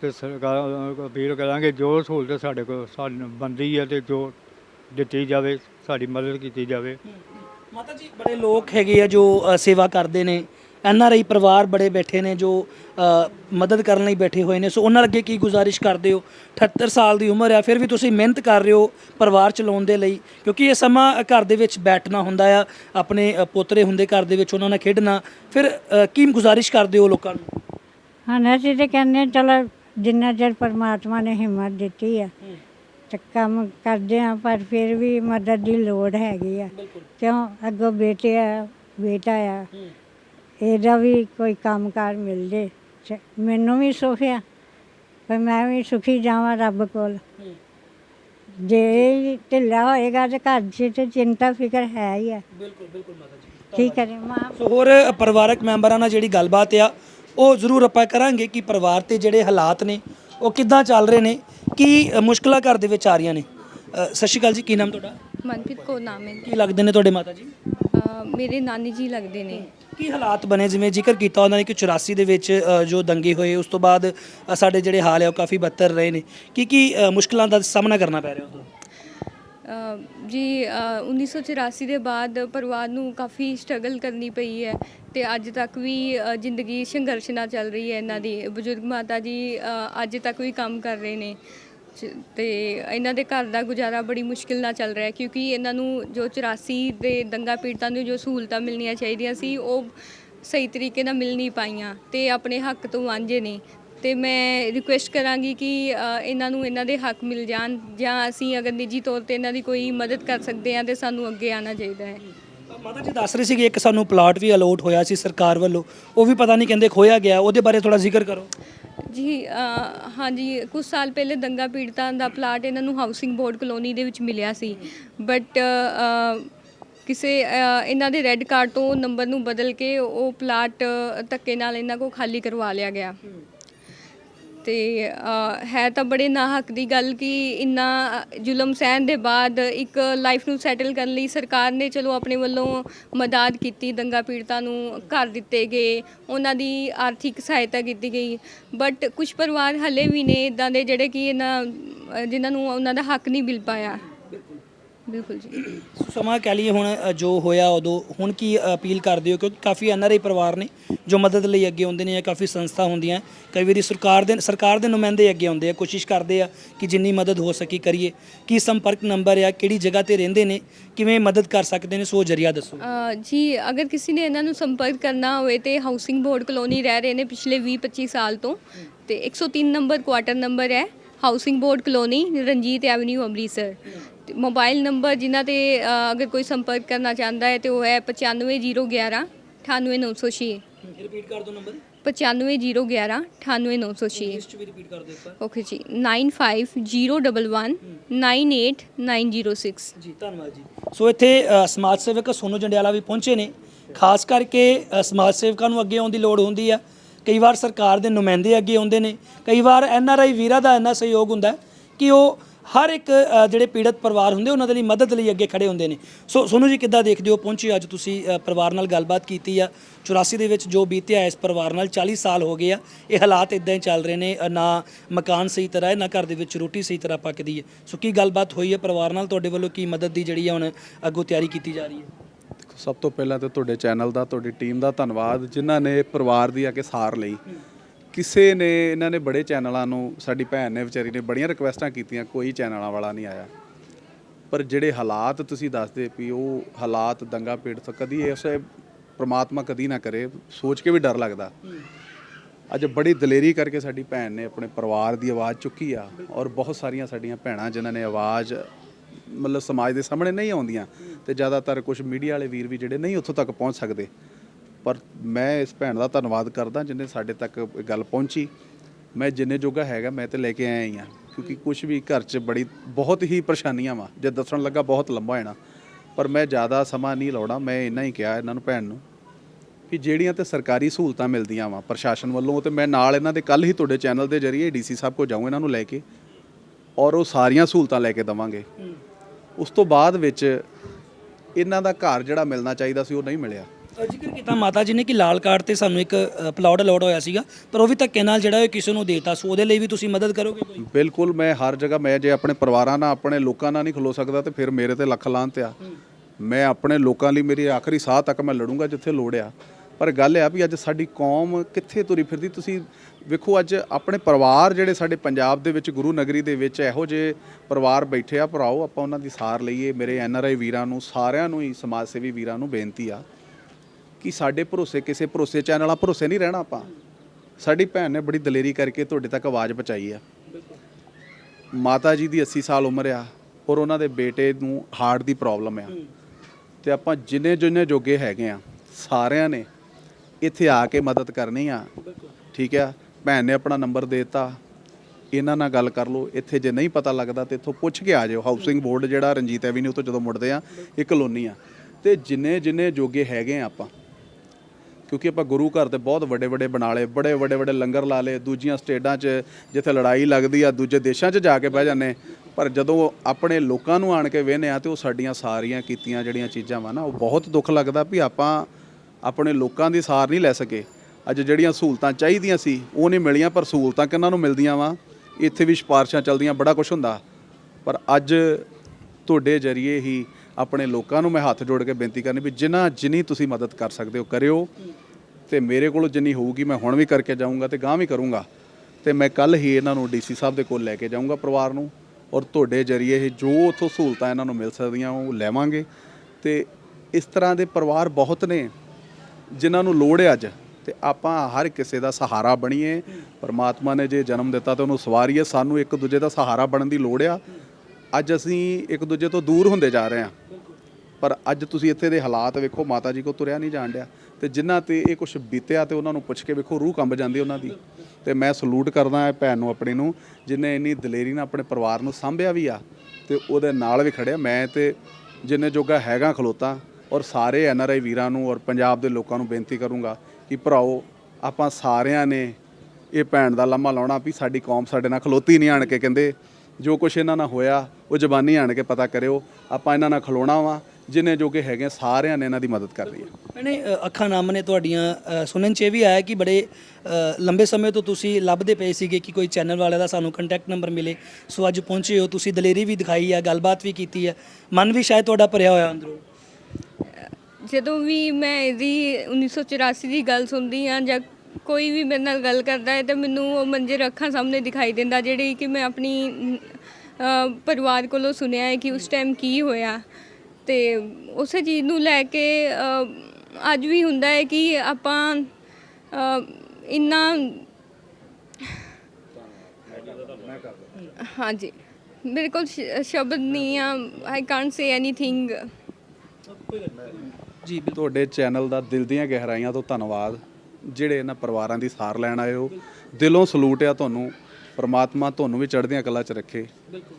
Speaker 4: ਤੇ ਸਰਕਾਰ ਨੂੰ ਅਪੀਲ ਕਰਾਂਗੇ ਜੋ ਸਹੂਲਤ ਸਾਡੇ ਕੋਲ ਸਾਨੂੰ ਬੰਦੀ ਹੈ ਤੇ ਜੋ ਦਿੱਤੀ ਜਾਵੇ ਸਾਡੀ ਮਦਦ ਕੀਤੀ ਜਾਵੇ।
Speaker 2: ਮਾਤਾ ਜੀ ਬੜੇ ਲੋਕ ਹੈਗੇ ਆ ਜੋ ਅ, ਸੇਵਾ ਕਰਦੇ ਨੇ। ਐਨ ਆਰ ਆਈ ਪਰਿਵਾਰ ਬੜੇ ਬੈਠੇ ਨੇ ਜੋ ਮਦਦ ਕਰਨ ਲਈ ਬੈਠੇ ਹੋਏ ਨੇ। ਸੋ ਉਹਨਾਂ ਅੱਗੇ ਕੀ ਗੁਜ਼ਾਰਿਸ਼ ਕਰਦੇ ਹੋ? 78 ਸਾਲ ਦੀ ਉਮਰ ਆ ਫਿਰ ਵੀ ਤੁਸੀਂ ਮਿਹਨਤ ਕਰ ਰਹੇ ਹੋ ਪਰਿਵਾਰ ਚਲਾਉਣ ਦੇ ਲਈ ਕਿਉਂਕਿ ਇਹ ਸਮਾਂ ਘਰ ਦੇ ਵਿੱਚ ਬੈਠਣਾ ਹੁੰਦਾ ਆ ਆਪਣੇ ਪੋਤਰੇ ਹੁੰਦੇ ਘਰ ਦੇ ਵਿੱਚ ਉਹਨਾਂ ਨਾਲ ਖੇਡਣਾ। ਫਿਰ ਕੀ ਗੁਜ਼ਾਰਿਸ਼ ਕਰਦੇ ਹੋ ਲੋਕਾਂ ਨੂੰ?
Speaker 1: ਹਾਂ ਅਸੀਂ ਤੇ ਕਹਿੰਦੇ ਚਲੋ ਜਿੰਨਾ ਚਿਰ ਪਰਮਾਤਮਾ ਨੇ ਹਿੰਮਤ ਦਿੱਤੀ ਆ ਤੇ ਕੰਮ ਕਰਦੇ ਆ ਪਰ ਫਿਰ ਵੀ ਮਦਦ ਦੀ ਲੋੜ ਹੈਗੀ ਆ। ਕਿਉਂ? ਅੱਗੋਂ ਬੇਟੇ ਆ ਬੇਟਾ ਆ। ਇਹਦਾ ਵੀ ਕੋਈ ਕੰਮਕਾਰ ਮਿਲ ਜੇ। ਮੈਨੂੰ ਵੀ ਸੁੱਖ ਆ ਪਰ ਮੈਂ ਵੀ ਸੁਖੀ ਜਾਵਾਂ ਰੱਬ ਕੋਲ। ਜੇ ਇਹ ਢਿੱਲਾ ਹੋਏਗਾ ਤੇ ਘਰ 'ਚ ਤੇ ਚਿੰਤਾ ਫਿਕਰ ਹੈ ਹੀ ਆ।
Speaker 2: ਬਿਲਕੁਲ ਬਿਲਕੁਲ ਮਾਤਾ ਜੀ।
Speaker 1: ਕੀ ਮਾਂ।
Speaker 2: ਸੋ ਹੋਰ ਪਰਿਵਾਰਕ ਮੈਂਬਰਾਂ ਨਾਲ ਜਿਹੜੀ ਗੱਲਬਾਤ ਆ ਉਹ ਜ਼ਰੂਰ ਆਪਾਂ ਕਰਾਂਗੇ ਕਿ ਪਰਿਵਾਰ ਤੇ ਜਿਹੜੇ ਹਾਲਾਤ ਨੇ ਉਹ ਕਿੱਦਾਂ ਚੱਲ ਰਹੇ ਨੇ ਕੀ ਅ, ਮੁਸ਼ਕਲਾਂ ਘਰ ਦੇ ਵਿੱਚ ਆ ਰਹੀਆਂ ਨੇ। ਅ, ਸਤਿ ਸ਼੍ਰੀ ਅਕਾਲ ਜੀ ਕੀ ਨਾਮ ਤੁਹਾਡਾ?
Speaker 5: ਮਨਪ੍ਰੀਤ ਕੌਰ ਨਾਮ ਹੈ
Speaker 2: ਕੀ ਲੱਗਦੇ ਨੇ ਤੁਹਾਡੇ ਮਾਤਾ ਜੀ?
Speaker 5: ਮੇਰੇ ਨਾਨੀ ਜੀ ਲੱਗਦੇ ਨੇ।
Speaker 2: ਕੀ ਹਾਲਾਤ ਬਣੇ? ਜਿਵੇਂ ਜ਼ਿਕਰ ਕੀਤਾ ਉਹਨਾਂ ਨੇ ਕਿ 84 ਦੇ ਵਿੱਚ ਅ, ਜੋ ਦੰਗੇ ਹੋਏ ਉਸ ਤੋਂ ਬਾਅਦ ਅ, ਸਾਡੇ ਜਿਹੜੇ ਹਾਲ ਹੈ ਉਹ ਕਾਫੀ ਬੱਤਰ ਰਹੇ ਨੇ। ਕੀ ਕੀ ਅ, ਮੁਸ਼ਕਲਾਂ ਦਾ ਸਾਹਮਣਾ ਕਰਨਾ ਪੈ ਰਿਹਾ ਉਦੋਂ?
Speaker 5: ਅਹ ਜੀ ਅਹ 1984 ਦੇ ਬਾਅਦ ਪਰਿਵਾਰ ਨੂੰ ਕਾਫੀ ਸਟਰਗਲ ਕਰਨੀ ਪਈ ਹੈ ਤੇ ਅੱਜ ਤੱਕ ਵੀ ਜ਼ਿੰਦਗੀ ਸੰਘਰਸ਼ ਨਾਲ ਚੱਲ ਰਹੀ ਹੈ ਇਹਨਾਂ ਦੀ। ਬਜ਼ੁਰਗ ਮਾਤਾ ਜੀ ਅੱਜ ਤੱਕ ਵੀ ਕੰਮ ਕਰ ਰਹੇ ਨੇ। ਤੇ ਇਹਨਾਂ ਦੇ ਘਰ ਦਾ ਗੁਜ਼ਾਰਾ ਬੜੀ ਮੁਸ਼ਕਿਲ ਨਾਲ ਚੱਲ ਰਿਹਾ ਕਿਉਂਕਿ ਇਹਨਾਂ ਨੂੰ ਜੋ 84 ਦੇ ਦੰਗਾ ਪੀੜਤਾਂ ਨੂੰ ਜੋ ਸਹੂਲਤਾਂ ਮਿਲਣੀਆਂ ਚਾਹੀਦੀਆਂ ਸੀ, ਉਹ ਸਹੀ ਤਰੀਕੇ ਨਾਲ ਮਿਲ ਨਹੀਂ ਪਾਈਆਂ ਤੇ ਆਪਣੇ ਹੱਕ ਤੋਂ ਵਾਂਝੇ ਨੇ। ਤੇ ਮੈਂ ਰਿਕੁਐਸਟ ਕਰਾਂਗੀ ਕਿ ਇਹਨਾਂ ਨੂੰ ਇਹਨਾਂ ਦੇ ਹੱਕ ਮਿਲ ਜਾਣ ਜਾਂ ਅਸੀਂ ਅਗਰ ਨਿੱਜੀ ਤੌਰ ਤੇ ਇਹਨਾਂ ਦੀ ਕੋਈ ਮਦਦ ਕਰ ਸਕਦੇ ਹਾਂ ਤੇ ਸਾਨੂੰ ਅੱਗੇ ਆਉਣਾ ਚਾਹੀਦਾ ਹੈ।
Speaker 2: ਮਾਤਾ ਜੀ ਦੱਸ ਰਹੇ ਸੀ ਕਿ ਇੱਕ ਸਾਨੂੰ ਪਲਾਟ ਵੀ ਅਲੋਟ ਹੋਇਆ ਸੀ ਸਰਕਾਰ ਵੱਲੋਂ, ਉਹ ਵੀ ਪਤਾ ਨਹੀਂ ਕਹਿੰਦੇ ਖੋਇਆ ਗਿਆ, ਉਹਦੇ ਬਾਰੇ ਥੋੜਾ ਜ਼ਿਕਰ ਕਰੋ।
Speaker 5: ਜੀ ਅ, ਹਾਂਜੀ ਕੁਝ ਸਾਲ ਪਹਿਲੇ ਦੰਗਾ ਪੀੜਤਾਂ ਦਾ ਪਲਾਟ ਇਹਨਾਂ ਨੂੰ ਹਾਊਸਿੰਗ ਬੋਰਡ ਕਲੋਨੀ ਦੇ ਵਿੱਚ ਮਿਲਿਆ ਸੀ। ਬਟ ਕਿਸੇ ਅ, ਇਹਨਾਂ ਦੇ ਰੈੱਡ ਕਾਰਡ ਤੋਂ ਨੰਬਰ ਨੂੰ ਬਦਲ ਕੇ ਉਹ ਪਲਾਟ ਧੱਕੇ ਨਾਲ ਇਹਨਾਂ ਕੋ ਖਾਲੀ ਕਰਵਾ ਲਿਆ ਗਿਆ। ਤੇ ਅ, ਹੈ ਤਾਂ ਬੜੇ ਨਾਹਕ ਦੀ ਗੱਲ ਕਿ ਇੰਨਾ ਜ਼ੁਲਮ ਸਹਿਣ ਦੇ ਬਾਅਦ ਇੱਕ ਲਾਈਫ ਨੂੰ ਸੈਟਲ ਕਰਨ ਲਈ ਸਰਕਾਰ ਨੇ ਚਲੋ ਆਪਣੇ ਵੱਲੋਂ ਮਦਦ ਕੀਤੀ ਦੰਗਾ ਪੀੜਤਾਂ ਨੂੰ ਘਰ ਦਿੱਤੇ ਗਏ ਉਹਨਾਂ ਦੀ ਆਰਥਿਕ ਸਹਾਇਤਾ ਕੀਤੀ ਗਈ। ਬਟ ਕੁਝ ਪਰਿਵਾਰ ਹਲੇ ਵੀ ਨੇ ਇਦਾਂ ਦੇ ਜਿਹੜੇ ਕਿ ਇਹਨਾਂ ਅ, ਜਿਨ੍ਹਾਂ ਨੂੰ ਉਹਨਾਂ ਦਾ ਹੱਕ ਨਹੀਂ ਮਿਲ ਪਾਇਆ। ਬਿਲਕੁਲ ਜੀ।
Speaker 2: ਸਮਾਂ ਕਹਿ ਲਈਏ ਹੁਣ ਅ, ਜੋ ਹੋਇਆ ਉਦੋਂ ਹੁਣ ਕੀ ਅਪੀਲ ਕਰਦੇ ਹੋ? ਕਿਉਂਕਿ ਕਾਫੀ ਐਨਆਰਆਈ ਪਰਿਵਾਰ ਨੇ ਜੋ ਮਦਦ ਲਈ ਅੱਗੇ ਆਉਂਦੇ ਨੇ ਜਾਂ ਕਾਫੀ ਸੰਸਥਾ ਹੁੰਦੀਆਂ। ਕਈ ਵਾਰੀ ਸਰਕਾਰ ਦੇ ਸਰਕਾਰ ਦੇ ਨੁਮਾਇੰਦੇ ਅੱਗੇ ਆਉਂਦੇ ਆ ਕੋਸ਼ਿਸ਼ ਕਰਦੇ ਆ ਕਿ ਜਿੰਨੀ ਮਦਦ ਹੋ ਸਕੀ ਕਰੀਏ। ਕੀ ਸੰਪਰਕ ਨੰਬਰ ਆ ਕਿਹੜੀ ਜਗ੍ਹਾ ਤੇ ਰਹਿੰਦੇ ਨੇ ਕਿਵੇਂ ਮਦਦ ਕਰ ਸਕਦੇ ਨੇ ਸੋ ਜਰੀਆ ਦੱਸੋ।
Speaker 5: ਅ, ਜੀ ਅਗਰ ਕਿਸੇ ਨੇ ਇਹਨਾਂ ਨੂੰ ਸੰਪਰਕ ਕਰਨਾ ਹੋਵੇ ਤੇ ਹਾਊਸਿੰਗ ਬੋਰਡ ਕਲੋਨੀ ਰਹਿ ਰਹੇ ਨੇ ਪਿਛਲੇ 20-25 ਸਾਲ ਤੋਂ ਤੇ 103 ਨੰਬਰ ਕੁਆਟਰ ਨੰਬਰ ਹੈ housing board colony Ranjit avenue Amritsar. ਤੇ ਮੋਬਾਈਲ ਨੰਬਰ ਜਿਨ੍ਹਾਂ ਤੇ ਅ, ਅਗਰ ਕੋਈ ਸੰਪਰਕ ਕਰਨਾ ਚਾਹੁੰਦਾ ਹੈ ਤੇ ਉਹ ਹੈ 95011 98906
Speaker 2: ਰਿਪੀਟ ਕਰ ਦਿਓ ਨੰਬਰ
Speaker 5: 95011 98906
Speaker 2: ਚ ਵੀ ਰਿਪੀਟ ਕਰ ਦਿਓ ਇੱਕ ਵਾਰ
Speaker 5: ਓਕੇ ਜੀ 9501 98906
Speaker 2: ਜੀ ਧੰਨਵਾਦ ਜੀ ਸੋ ਇੱਥੇ ਅ, ਸਮਾਜ ਸੇਵਕ ਸੋਨੂ ਜੰਡਿਆਲਾ ਵੀ ਪਹੁੰਚੇ ਨੇ ਖਾਸ ਕਰਕੇ ਅ, ਸਮਾਜ ਸੇਵਕਾਂ ਨੂੰ ਅੱਗੇ ਆਉਣ ਦੀ ਲੋੜ ਹੁੰਦੀ ਆ ਕਈ ਵਾਰ ਸਰਕਾਰ ਦੇ ਨੁਮਾਇੰਦੇ ਅੱਗੇ ਆਉਂਦੇ ਨੇ ਕਈ ਵਾਰ ਐਨ ਆਰ ਆਈ ਵੀਰਾਂ ਦਾ ਇੰਨਾ ਸਹਿਯੋਗ ਹੁੰਦਾ ਹੈ ਕਿ ਉਹ ਹਰ ਇੱਕ ਅ, ਜਿਹੜੇ ਪੀੜਤ ਪਰਿਵਾਰ ਹੁੰਦੇ ਉਹਨਾਂ ਦੇ ਲਈ ਮਦਦ ਲਈ ਅੱਗੇ ਖੜੇ ਹੁੰਦੇ ਨੇ। ਸੋ ਸੋਨੂੰ ਜੀ ਕਿੱਦਾਂ ਦੇਖਦੇ ਹੋ ਪਹੁੰਚੇ ਅੱਜ ਤੁਸੀਂ ਅ, ਪਰਿਵਾਰ ਨਾਲ ਗੱਲਬਾਤ ਕੀਤੀ ਆ? 84 ਦੇ ਵਿੱਚ ਜੋ ਬੀਤਿਆ ਇਸ ਪਰਿਵਾਰ ਨਾਲ 40 ਸਾਲ ਹੋ ਗਏ ਆ। ਇਹ ਹਾਲਾਤ ਇਦਾਂ ਹੀ ਚੱਲ ਰਹੇ ਨੇ ਅ, ਨਾ ਮਕਾਨ ਸਹੀ ਤਰ੍ਹਾਂ ਹੈ ਨਾ ਘਰ ਦੇ ਵਿੱਚ ਰੋਟੀ ਸਹੀ ਤਰ੍ਹਾਂ ਪੱਕਦੀ ਹੈ। ਸੋ ਕੀ ਗੱਲਬਾਤ ਹੋਈ ਹੈ ਪਰਿਵਾਰ ਨਾਲ? ਤੁਹਾਡੇ ਵੱਲੋਂ ਕੀ ਮਦਦ ਦੀ ਜਿਹੜੀ ਆ ਹੁਣ ਅੱਗੋਂ ਤਿਆਰੀ ਕੀਤੀ ਜਾ ਰਹੀ ਹੈ?
Speaker 3: ਸਭ ਤੋਂ ਪਹਿਲਾਂ ਤਾਂ ਤੁਹਾਡੇ ਚੈਨਲ ਦਾ ਤੁਹਾਡੀ ਟੀਮ ਦਾ ਧੰਨਵਾਦ ਜਿਨ੍ਹਾਂ ਨੇ ਪਰਿਵਾਰ ਦੀ ਆ ਕੇ ਸਾਰ ਲਈ। ਕਿਸੇ ਨੇ, ਇਹਨਾਂ ਨੇ ਬੜੇ ਚੈਨਲਾਂ ਨੂੰ, ਸਾਡੀ ਭੈਣ ਨੇ, ਵਿਚਾਰੀ ਨੇ ਬੜੀਆਂ ਰਿਕਵੈਸਟਾਂ ਕੀਤੀਆਂ, ਕੋਈ ਚੈਨਲਾਂ ਵਾਲਾ ਨਹੀਂ ਆਇਆ। ਪਰ ਜਿਹੜੇ ਹਾਲਾਤ ਤੁਸੀਂ ਦੱਸਦੇ ਵੀ ਉਹ ਹਾਲਾਤ ਦੰਗਾ ਪੀੜਤ, ਕਦੀ ਐਸੇ ਪ੍ਰਮਾਤਮਾ ਕਦੀ ਨਾ ਕਰੇ, ਸੋਚ ਕੇ ਵੀ ਡਰ ਲੱਗਦਾ। ਅੱਜ ਬੜੀ ਦਲੇਰੀ ਕਰਕੇ ਸਾਡੀ ਭੈਣ ਨੇ ਆਪਣੇ ਪਰਿਵਾਰ ਦੀ ਆਵਾਜ਼ ਚੁੱਕੀ ਆ, ਔਰ ਬਹੁਤ ਸਾਰੀਆਂ ਸਾਡੀਆਂ ਭੈਣਾਂ, ਜਿਨ੍ਹਾਂ ਨੇ ਆਵਾਜ਼, ਮਤਲਬ ਸਮਾਜ ਦੇ ਸਾਹਮਣੇ ਨਹੀਂ ਆਉਂਦੀਆਂ, ਤੇ ਜ਼ਿਆਦਾਤਰ ਕੁਝ ਮੀਡੀਆ ਵਾਲੇ ਵੀਰ ਵੀ ਜਿਹੜੇ ਨਹੀਂ ਉੱਥੋਂ ਤੱਕ ਪਹੁੰਚ ਸਕਦੇ। ਪਰ ਮੈਂ ਇਸ ਭੈਣ ਦਾ ਧੰਨਵਾਦ ਕਰਦਾ ਜਿਨੇ ਸਾਡੇ ਤੱਕ ਗੱਲ ਪਹੁੰਚੀ। ਮੈਂ ਜਿੰਨੇ ਜੋਗਾ ਹੈਗਾ ਮੈਂ ਤੇ ਲੈ ਕੇ ਆਇਆ ਹੀ ਆ ਕਿਉਂਕਿ ਕੁਝ ਵੀ ਘਰ 'ਚ ਬੜੀ ਬਹੁਤ ਹੀ ਪਰੇਸ਼ਾਨੀਆਂ ਵਾ। ਜੇ ਦੱਸਣ ਲੱਗਾ ਬਹੁਤ ਲੰਬਾ ਹੋਣਾ। ਪਰ ਮੈਂ ਜ਼ਿਆਦਾ ਸਮਾਂ ਨਹੀਂ ਲਾਉਣਾ। ਮੈਂ ਇੰਨਾ ਹੀ ਕਿਹਾ ਇਹਨਾਂ ਨੂੰ ਭੈਣ ਨੂੰ ਕਿ ਜਿਹੜੀਆਂ ਤੇ ਸਰਕਾਰੀ ਸਹੂਲਤਾਂ ਮਿਲਦੀਆਂ ਵਾ ਪ੍ਰਸ਼ਾਸਨ ਵੱਲੋਂ ਤੇ ਮੈਂ ਨਾਲ ਇਹਨਾਂ ਦੇ ਕੱਲ ਹੀ ਤੁਹਾਡੇ ਚੈਨਲ ਦੇ ਜਰੀਏ ਡੀਸੀ ਸਾਹਿਬ ਕੋ ਜਾਊਂ ਇਹਨਾਂ ਨੂੰ ਲੈ ਕੇ ਔਰ ਉਹ ਸਾਰੀਆਂ ਸਹੂਲਤਾਂ ਲੈ ਕੇ ਦਵਾਂਗੇ। ਉਸ ਤੋਂ ਬਾਅਦ ਵਿੱਚ ਇਹਨਾਂ ਦਾ ਘਰ ਜਿਹੜਾ ਮਿਲਣਾ ਚਾਹੀਦਾ ਸੀ ਉਹ ਨਹੀਂ ਮਿਲਿਆ।
Speaker 2: ਜ਼ਿਕਰ ਕੀਤਾ ਮਾਤਾ ਜੀ ਨੇ ਕਿ ਲਾਲ ਕਾਰਡ ਤੇ ਸਾਨੂੰ ਇੱਕ ਪਲਾਟ ਅਲਾਟ ਹੋਇਆ ਸੀਗਾ ਪਰ ਉਹ ਵੀ ਧੱਕੇ ਨਾਲ ਜਿਹੜਾ ਉਹ ਕਿਸੇ ਨੂੰ ਦੇਤਾ ਸੋ ਉਹਦੇ ਲਈ ਵੀ ਤੁਸੀਂ ਮਦਦ ਕਰੋਗੇ ਕੋਈ?
Speaker 3: ਬਿਲਕੁਲ ਮੈਂ ਹਰ ਜਗ੍ਹਾ ਮੈਂ ਜੇ ਆਪਣੇ ਪਰਿਵਾਰਾਂ ਨਾਲ ਆਪਣੇ ਲੋਕਾਂ ਨਾਲ ਨਹੀਂ ਖਲੋ ਸਕਦਾ ਤੇ ਫਿਰ ਮੇਰੇ ਤੇ ਲੱਖ ਲਾਂਤ ਆ। ਮੈਂ ਆਪਣੇ ਲੋਕਾਂ ਲਈ ਮੇਰੀ ਆਖਰੀ ਸਾਹ ਤੱਕ ਮੈਂ ਲੜੂੰਗਾ ਜਿੱਥੇ ਲੋੜ ਆ। ਪਰ ਗੱਲ ਇਹ ਆ ਵੀ ਅੱਜ ਸਾਡੀ ਕੌਮ ਕਿੱਥੇ ਤੁਰੀ ਫਿਰਦੀ? ਤੁਸੀਂ ਵੇਖੋ ਅੱਜ ਆਪਣੇ ਪਰਿਵਾਰ ਜਿਹੜੇ ਸਾਡੇ ਪੰਜਾਬ ਦੇ ਵਿੱਚ ਗੁਰੂ ਨਗਰੀ ਦੇ ਵਿੱਚ ਇਹੋ ਜਿਹੇ ਪਰਿਵਾਰ ਬੈਠੇ ਆ ਭਰਾਓ ਆਪਾਂ ਉਹਨਾਂ ਦੀ ਸਾਰ ਲਈਏ। ਮੇਰੇ ਐਨ ਆਰ ਆਈ ਵੀਰਾਂ ਨੂੰ ਸਾਰਿਆਂ ਨੂੰ ਹੀ ਸਮਾਜ ਸੇਵੀ ਵੀਰਾਂ ਨੂੰ ਬੇਨਤੀ ਆ ਕਿ ਸਾਡੇ ਭਰੋਸੇ ਕਿਸੇ ਭਰੋਸੇ ਚੈਨਲ ਚੈਨਲਾਂ ਭਰੋਸੇ ਨਹੀਂ ਰਹਿਣਾ ਆਪਾਂ। ਸਾਡੀ ਭੈਣ ਨੇ ਬੜੀ ਦਲੇਰੀ ਕਰਕੇ ਤੁਹਾਡੇ ਤੱਕ ਆਵਾਜ਼ ਪਹੁੰਚਾਈ ਆ। ਮਾਤਾ ਜੀ ਦੀ 80 ਸਾਲ ਉਮਰ ਆ ਔਰ ਉਹਨਾਂ ਦੇ ਬੇਟੇ ਨੂੰ ਹਾਰਟ ਦੀ ਪ੍ਰੋਬਲਮ ਆ। ਤੇ ਆਪਾਂ ਜਿੰਨੇ ਜਿੰਨੇ ਜੋਗੇ ਹੈਗੇ ਆ, ਸਾਰਿਆਂ ਨੇ ਇੱਥੇ ਆ ਕੇ ਮਦਦ ਕਰਨੀ ਆ। ਠੀਕ ਆ? ਭੈਣ ਨੇ ਆਪਣਾ ਨੰਬਰ ਦੇ ਦਿੱਤਾ। ਇਹਨਾਂ ਨਾਲ ਗੱਲ ਕਰ ਲਓ। ਇੱਥੇ ਜੇ ਨਹੀਂ ਪਤਾ ਲੱਗਦਾ ਤੇ ਇੱਥੋਂ ਪੁੱਛ ਕੇ ਆ ਜਾਓ। ਹਾਊਸਿੰਗ ਬੋਰਡ ਜਿਹੜਾ ਰਣਜੀਤ ਐਵੀਨਿਊ ਤੋਂ ਜਦੋਂ ਮੁੜਦੇ ਆ, ਇਹ ਕਲੋਨੀ ਆ। ਤੇ ਜਿੰਨੇ ਜਿੰਨੇ ਜੋਗੇ ਹੈਗੇ ਆ ਆਪਾਂ ਕਿਉਂਕਿ ਆਪਾਂ ਗੁਰੂ ਘਰ ਤੇ ਬਹੁਤ ਵੱਡੇ ਵੱਡੇ ਬਣਾ ਲਏ, ਬੜੇ ਵੱਡੇ ਵੱਡੇ ਲੰਗਰ ਲਾ ਲਏ, ਦੂਜੀਆਂ ਸਟੇਟਾਂ 'ਚ ਜਿੱਥੇ ਲੜਾਈ ਲੱਗਦੀ ਆ, ਦੂਜੇ ਦੇਸ਼ਾਂ 'ਚ ਜਾ ਕੇ ਬਹਿ ਜਾਂਦੇ। ਪਰ ਜਦੋਂ ਆਪਣੇ ਲੋਕਾਂ ਨੂੰ ਆਣ ਕੇ ਵੇਹਨੇ ਆ ਤੇ ਉਹ ਸਾਡੀਆਂ ਸਾਰੀਆਂ ਕੀਤੀਆਂ ਜਿਹੜੀਆਂ ਚੀਜ਼ਾਂ ਵਾ ਨਾ, ਉਹ ਬਹੁਤ ਦੁੱਖ ਲੱਗਦਾ ਵੀ ਆਪਾਂ ਆਪਣੇ ਲੋਕਾਂ ਦੀ ਸਾਰ ਨਹੀਂ ਲੈ ਸਕੇ। ਅੱਜ ਜਿਹੜੀਆਂ ਸਹੂਲਤਾਂ ਚਾਹੀਦੀਆਂ ਸੀ, ਉਹ ਨਹੀਂ ਮਿਲੀਆਂ, ਪਰ ਸਹੂਲਤਾਂ ਕਿੰਨਾਂ ਨੂੰ ਮਿਲਦੀਆਂ ਵਾ? ਇੱਥੇ ਵੀ ਸਿਫਾਰਸ਼ਾਂ ਚੱਲਦੀਆਂ, ਬੜਾ ਕੁਝ ਹੁੰਦਾ। ਪਰ ਅੱਜ ਤੁਹਾਡੇ ਜਰੀਏ ਹੀ ਆਪਣੇ ਲੋਕਾਂ ਨੂੰ ਮੈਂ ਹੱਥ ਜੋੜ ਕੇ ਬੇਨਤੀ ਕਰਨੀ ਵੀ ਜਿੰਨਾ ਜਿੰਨੀ ਤੁਸੀਂ ਮਦਦ ਕਰ ਸਕਦੇ ਹੋ, ਕਰਿਓ। ਤੇ ਮੇਰੇ ਕੋਲੋਂ ਜਿੰਨੀ ਹੋਊਗੀ ਮੈਂ ਹੁਣ ਵੀ ਕਰਕੇ ਜਾਊਂਗਾ ਤੇ ਗਾਂ ਵੀ ਕਰੂੰਗਾ। ਤੇ ਮੈਂ ਕੱਲ ਹੀ ਇਹਨਾਂ ਨੂੰ ਡੀਸੀ ਸਾਹਿਬ ਦੇ ਕੋਲ ਲੈ ਕੇ ਜਾਊਂਗਾ ਪਰਿਵਾਰ ਨੂੰ ਔਰ ਤੁਹਾਡੇ ਜਰੀਏ ਹੀ ਜੋ ਉਥੋਂ ਸਹੂਲਤਾਂ ਇਹਨਾਂ ਨੂੰ ਮਿਲ ਸਕਦੀਆਂ ਉਹ ਲੈਵਾਂਗੇ। ਤੇ ਇਸ ਤਰ੍ਹਾਂ ਦੇ ਪਰਿਵਾਰ ਬਹੁਤ ਨੇ ਜਿਨ੍ਹਾਂ ਨੂੰ ਲੋੜ ਹੈ ਅੱਜ ਤੇ ਆਪਾਂ ਹਰ ਕਿਸੇ ਦਾ ਸਹਾਰਾ ਬਣੀਏ। ਪਰਮਾਤਮਾ ਨੇ ਜੇ ਜਨਮ ਦਿੱਤਾ ਤੇ ਉਹਨੂੰ ਸਵਾਰੀਏ, ਸਾਨੂੰ ਇੱਕ ਦੂਜੇ ਦਾ ਸਹਾਰਾ ਬਣਨ ਦੀ ਲੋੜ ਆ। ਅੱਜ ਅਸੀਂ ਇੱਕ ਦੂਜੇ ਤੋਂ ਦੂਰ ਹੁੰਦੇ ਜਾ ਰਹੇ ਹਾਂ। ਪਰ ਅੱਜ ਤੁਸੀਂ ਇੱਥੇ ਦੇ ਹਾਲਾਤ ਵੇਖੋ, ਮਾਤਾ ਜੀ ਕੋ ਤੁਰਿਆ ਨਹੀਂ ਜਾਣ ਡਿਆ। ਤੇ ਜਿਨ੍ਹਾਂ ਤੇ ਇਹ ਕੁਝ ਬੀਤਿਆ ਤੇ ਉਹਨਾਂ ਨੂੰ ਪੁੱਛ ਕੇ ਵੇਖੋ, ਰੂਹ ਕੰਬ ਜਾਂਦੀ ਉਹਨਾਂ ਦੀ। ਤੇ ਮੈਂ ਸਲੂਟ ਕਰਦਾ ਹਾਂ ਭੈਣ ਨੂੰ ਆਪਣੀ ਨੂੰ, ਜਿਨੇ ਇੰਨੀ ਦਲੇਰੀ ਨਾਲ ਆਪਣੇ ਪਰਿਵਾਰ ਨੂੰ ਸਾਂਭਿਆ ਵੀ ਆ, ਤੇ ਉਹਦੇ ਨਾਲ ਵੀ ਖੜਿਆ। ਮੈਂ ਤੇ ਜਿੰਨੇ ਜੋਗਾ ਹੈਗਾ ਖਲੋਤਾ, ਔਰ ਸਾਰੇ ਐਨ ਆਰ ਆਈ ਵੀਰਾਂ ਨੂੰ ਔਰ ਪੰਜਾਬ ਦੇ ਲੋਕਾਂ ਨੂੰ ਬੇਨਤੀ ਕਰੂੰਗਾ ਕਿ ਭਰਾਓ, ਆਪਾਂ ਸਾਰਿਆਂ ਨੇ ਇਹ ਭੈਣ ਦਾ ਲੰਮਾ ਲਾਉਣਾ ਵੀ ਸਾਡੀ ਕੌਮ ਸਾਡੇ ਨਾਲ ਖਲੋਤੀ ਨਹੀਂ ਆਣ ਕੇ ਕਹਿੰਦੇ ਜੋ ਕੁਛ ਇਹਨਾਂ ਨਾਲ ਹੋਇਆ ਉਹ ਜ਼ਬਾਨੀ ਆਣ ਕੇ ਪਤਾ ਕਰਿਓ ਆਪਾਂ ਇਹਨਾਂ ਨਾਲ ਖਲੋਣਾ ਵਾ ਜਿੰਨੇ ਜੋਗੇ ਹੈਗੇ ਆ, ਸਾਰਿਆਂ ਨੇ ਇਹਨਾਂ ਦੀ ਮਦਦ ਕਰਨੀ ਹੈ
Speaker 2: ਮੈਨੇ ਅੱਖਾਂ ਨਾਮ ਨੇ ਤੁਹਾਡੀਆਂ ਅ, ਸੁਣਨ 'ਚ ਇਹ ਵੀ ਆਇਆ ਕਿ ਬੜੇ ਅ, ਲੰਬੇ ਸਮੇਂ ਤੋਂ ਤੁਸੀਂ ਲੱਭਦੇ ਪਏ ਸੀਗੇ ਕਿ ਕੋਈ ਚੈਨਲ ਵਾਲੇ ਦਾ ਸਾਨੂੰ ਕੰਟੈਕਟ ਨੰਬਰ ਮਿਲੇ। ਸੋ ਅੱਜ ਪਹੁੰਚੇ ਹੋ ਤੁਸੀਂ ਦਲੇਰੀ ਵੀ ਦਿਖਾਈ ਹੈ ਗੱਲਬਾਤ ਵੀ ਕੀਤੀ ਹੈ ਮਨ ਵੀ ਸ਼ਾਇਦ ਤੁਹਾਡਾ ਭਰਿਆ ਹੋਇਆ ਅੰਦਰੋਂ।
Speaker 5: ਜਦੋਂ ਵੀ ਮੈਂ ਇਹਦੀ 1984 ਦੀ ਗੱਲ ਸੁਣਦੀ ਹਾਂ ਜਾਂ ਕੋਈ ਵੀ ਮੇਰੇ ਨਾਲ ਗੱਲ ਕਰਦਾ ਹੈ ਤਾਂ ਮੈਨੂੰ ਉਹ ਮੰਜ਼ਰ ਅੱਖਾਂ ਸਾਹਮਣੇ ਦਿਖਾਈ ਦਿੰਦਾ ਜਿਹੜੀ ਕਿ ਮੈਂ ਆਪਣੀ ਅ, ਪਰਿਵਾਰ ਕੋਲੋਂ ਸੁਣਿਆ ਹੈ ਕਿ ਉਸ ਟਾਈਮ ਕੀ ਹੋਇਆ। ਤੇ ਉਸੇ ਚੀਜ਼ ਨੂੰ ਲੈ ਕੇ ਅ, ਅੱਜ ਵੀ ਹੁੰਦਾ ਹੈ ਕਿ ਆਪਾਂ ਅ, ਇੰਨਾ ਹਾਂਜੀ ਮੇਰੇ ਕੋਲ ਸ਼- ਸ਼ਬਦ ਨਹੀਂ ਆ ਆਈ ਕਾਂਟ ਸੇ ਐਨੀਥਿੰਗ
Speaker 2: ਜੀ ਬਿਲਕੁਲ
Speaker 3: ਤੁਹਾਡੇ ਚੈਨਲ ਦਾ ਦਿਲ ਦੀਆਂ ਗਹਿਰਾਈਆਂ ਤੋਂ ਧੰਨਵਾਦ। ਜਿਹੜੇ ਇਹਨਾਂ ਪਰਿਵਾਰਾਂ ਦੀ ਸਾਰ ਲੈਣ ਆਏ ਹੋ, ਦਿਲੋਂ ਸਲੂਟ ਆ ਤੁਹਾਨੂੰ, ਪਰਮਾਤਮਾ ਤੁਹਾਨੂੰ ਵੀ ਚੜ੍ਹਦੀਆਂ ਕਲਾ 'ਚ ਰੱਖੇ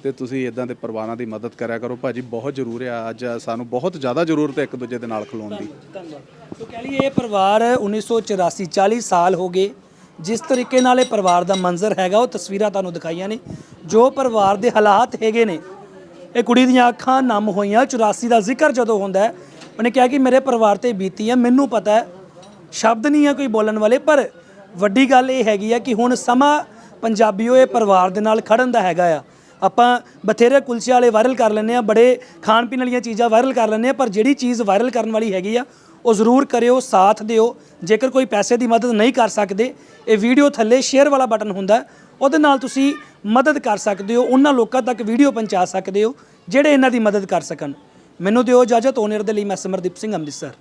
Speaker 3: ਤੇ ਤੁਸੀਂ ਇਦਾਂ ਦੇ ਪਰਿਵਾਰਾਂ ਦੀ ਮਦਦ ਕਰਿਆ ਕਰੋ। ਭਾਜੀ, ਬਹੁਤ ਜ਼ਰੂਰ ਆ, ਅੱਜ ਸਾਨੂੰ ਬਹੁਤ ਜ਼ਿਆਦਾ ਜ਼ਰੂਰਤ ਹੈ ਇੱਕ ਦੂਜੇ ਦੇ ਨਾਲ ਖਲੋਣ ਦੀ।
Speaker 2: ਧੰਨਵਾਦ ਤੋ ਕਹਿ ਲਈਏ, ਇਹ ਪਰਿਵਾਰ 1984 40 ਸਾਲ ਹੋ ਗਏ, ਜਿਸ ਤਰੀਕੇ ਨਾਲ ਇਹ ਪਰਿਵਾਰ ਦਾ ਮੰਜ਼ਰ ਹੈਗਾ, ਉਹ ਤਸਵੀਰਾਂ ਤੁਹਾਨੂੰ ਦਿਖਾਈਆਂ ਨੇ, ਜੋ ਪਰਿਵਾਰ ਦੇ ਹਾਲਾਤ ਹੈਗੇ ਨੇ। ਇਹ ਕੁੜੀ ਦੀਆਂ ਅੱਖਾਂ ਨਮ ਹੋਈਆਂ 84 ਦਾ ਜ਼ਿਕਰ ਜਦੋਂ ਹੁੰਦਾ ਹੈ, ਉਹਨੇ ਕਿਹਾ ਕਿ ਮੇਰੇ ਪਰਿਵਾਰ ਤੇ ਬੀਤੀ ਹੈ, ਮੈਨੂੰ ਪਤਾ ਹੈ ਸ਼ਬਦ ਨਹੀਂ ਹੈ ਕੋਈ ਬੋਲਣ ਵਾਲੇ, ਪਰ ਵੱਡੀ ਗੱਲ ਇਹ ਹੈਗੀ ਆ ਕਿ ਹੁਣ ਸਮਾਂ ਪੰਜਾਬੀਓ ਇਹ ਪਰਿਵਾਰ ਦੇ ਨਾਲ ਖੜਨ ਦਾ ਹੈਗਾ ਆ। ਆਪਾਂ ਬਥੇਰੇ ਕੁਲਚੇ ਵਾਲੇ ਵਾਇਰਲ ਕਰ ਲੈਂਦੇ ਆ, ਬੜੇ ਖਾਣ ਪੀਣ ਵਾਲੀਆਂ ਚੀਜ਼ਾਂ ਵਾਇਰਲ ਕਰ ਲੈਂਦੇ ਆ, ਪਰ ਜਿਹੜੀ ਚੀਜ਼ ਵਾਇਰਲ ਕਰਨ ਵਾਲੀ ਹੈਗੀ ਆ, ਉਹ ਜ਼ਰੂਰ ਕਰਿਓ, ਸਾਥ ਦਿਓ। ਜੇਕਰ ਕੋਈ ਪੈਸੇ ਦੀ ਮਦਦ ਨਹੀਂ ਕਰ ਸਕਦੇ, ਇਹ ਵੀਡੀਓ ਥੱਲੇ ਸ਼ੇਅਰ ਵਾਲਾ ਬਟਨ ਹੁੰਦਾ, ਉਹਦੇ ਨਾਲ ਤੁਸੀਂ ਮਦਦ ਕਰ ਸਕਦੇ ਹੋ, ਉਹਨਾਂ ਲੋਕਾਂ ਤੱਕ ਵੀਡੀਓ ਪਹੁੰਚਾ ਸਕਦੇ ਹੋ, ਜਿਹੜੇ ਇਹਨਾਂ ਦੀ ਮਦਦ ਕਰ ਸਕਣ। ਮੈਨੂੰ ਦਿਓ ਇਜਾਜ਼ਤ ਓਨਰ ਦੇ ਲਈ ਮੈਂ ਸਿਮਰਦੀਪ ਸਿੰਘ ਅੰਮ੍ਰਿਤਸਰ।